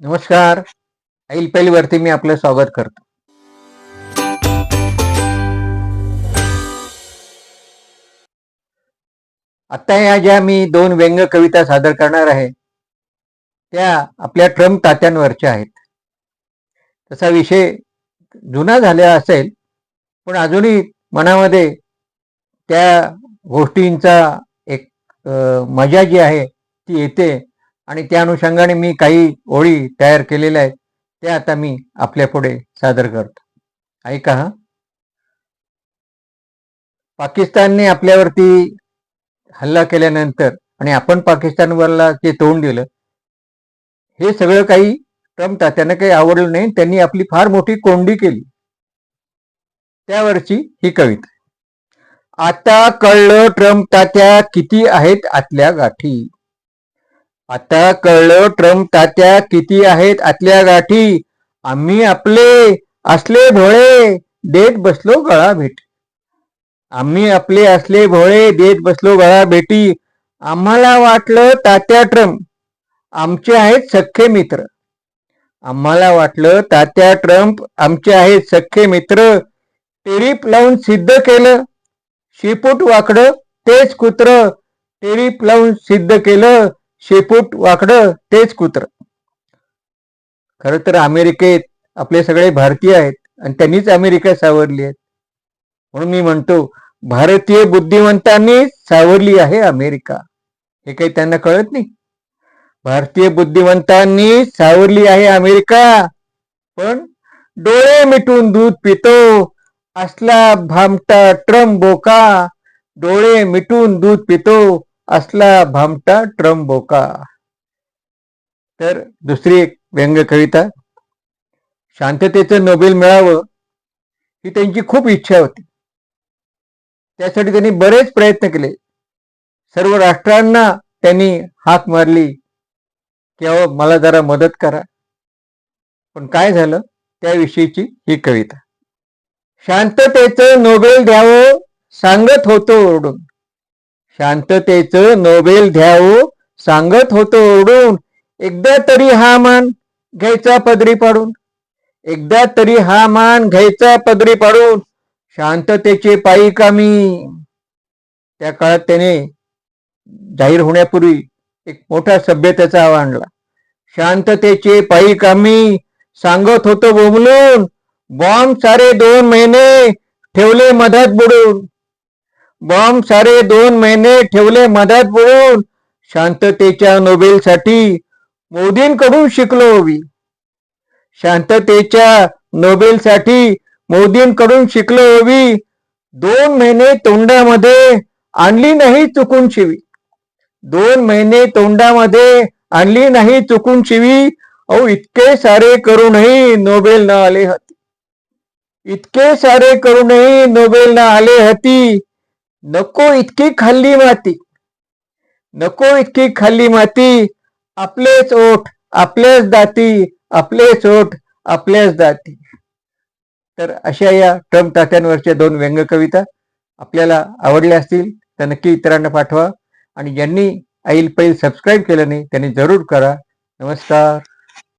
नमस्कार. ऐल वरती मी आपलं स्वागत करतो. आता या ज्या मी दोन व्यंग कविता सादर करणार आहे त्या आपल्या ट्रम्प तात्यांवरच्या आहेत. तसा विषय जुना झालेला असेल पण अजूनही मनामध्ये त्या गोष्टींचा एक मजा जी आहे ती येते. आणि त्या अनुषंगाने मी काही ओळी तयार केलेल्या आहेत त्या आता मी आपल्या पुढे सादर करतो. ऐका हा. पाकिस्तानने आपल्यावरती हल्ला केल्यानंतर आणि आपण पाकिस्तानवरला ते तोंड दिलं हे सगळं काही ट्रम्प तात्यांना काही आवडलं नाही त्यांनी आपली फार मोठी कोंडी केली. त्यावरची ही कविता आता कळलं ट्रम्प तात्या किती आहेत आतल्या गाठी. आता कळलं ट्रम्प तात्या किती आहेत आतल्या गाठी. आम्ही आपले असले भोळे देत बसलो गळा भेट. आम्ही आपले असले भोळे देत बसलो गळा भेटी. आम्हाला वाटलं तात्या ट्रम्प. आमचे आहेत सख्खे मित्र. आम्हाला वाटलं तात्या ट्रम्प आमचे आहेत सख्खे मित्र. टेरिप लावून सिद्ध केलं. शेपूट वाकडं तेच कुत्र. टेरिप लावून सिद्ध केलं. शेपूट वाकडं तेच कुत्र. खर तर अमेरिकेत आपले सगळे भारतीय आहेत आणि त्यांनीच अमेरिका सावरली आहेत म्हणून मी म्हणतो भारतीय बुद्धिवंतांनी सावरली आहे अमेरिका. हे काही त्यांना कळत नाही. भारतीय बुद्धिवंतांनी सावरली आहे अमेरिका पण डोळे मिटून दूध पितो असला भामटा ट्रम्प बोका डोळे मिटून दूध पितो असला भामटा ट्रम्बोका तर दुसरी एक व्यंग कविता शांततेचं नोबेल मिळावं ही त्यांची खूप इच्छा होती. त्यासाठी त्यांनी बरेच प्रयत्न केले. सर्व राष्ट्रांना त्यांनी हाक मारली. की अहो मला जरा मदत करा. पण काय झालं? त्याविषयीची ही कविता. शांततेचं नोबेल द्यावं सांगत होतो ओरडून. शांततेचं नोबेल द्यावं सांगत होतो ओरडून. एकदा तरी हा मान घ्यायचा पदरी पाडून. एकदा तरी हा मान घ्यायचा पदरी पाडून. शांततेचे पायी कामी. त्या काळात त्याने जाहीर होण्यापूर्वी एक मोठा सभ्यतेचा आवा आणला. शांततेचे पायी कामी सांगत होतो बोमलून. बॉम्ब सारे दोन महिने ठेवले मधात बुडून. बॉम्ब सारे दोन महिने ठेवले मधात बोलून शांततेच्या नोबेलसाठी मोदींकडून शिकलो हवी शांततेच्या नोबेलसाठी मोदींकडून शिकलो हवी दोन महिने तोंडामध्ये आणली नाही चुकून शिवी. दोन महिने तोंडामध्ये आणली नाही चुकून शिवी. अहो इतके सारे करूनही नोबेल न आले हती. इतके सारे करूनही नोबेल न आले हती. नको इतकी खाल्ली माती. नको इतकी खाल्ली माती. आपलेच ओठ आपलेच दाती आपलेच ओठ आपल्याच दाती. तर अशा या ट्रम्प तात्यांवरच्या दोन व्यंग कविता आपल्याला आवडल्या असतील तर नक्की इतरांना पाठवा. आणि ज्यांनी आईल पैल सबस्क्राईब केलं नाही त्यांनी जरूर करा. नमस्कार.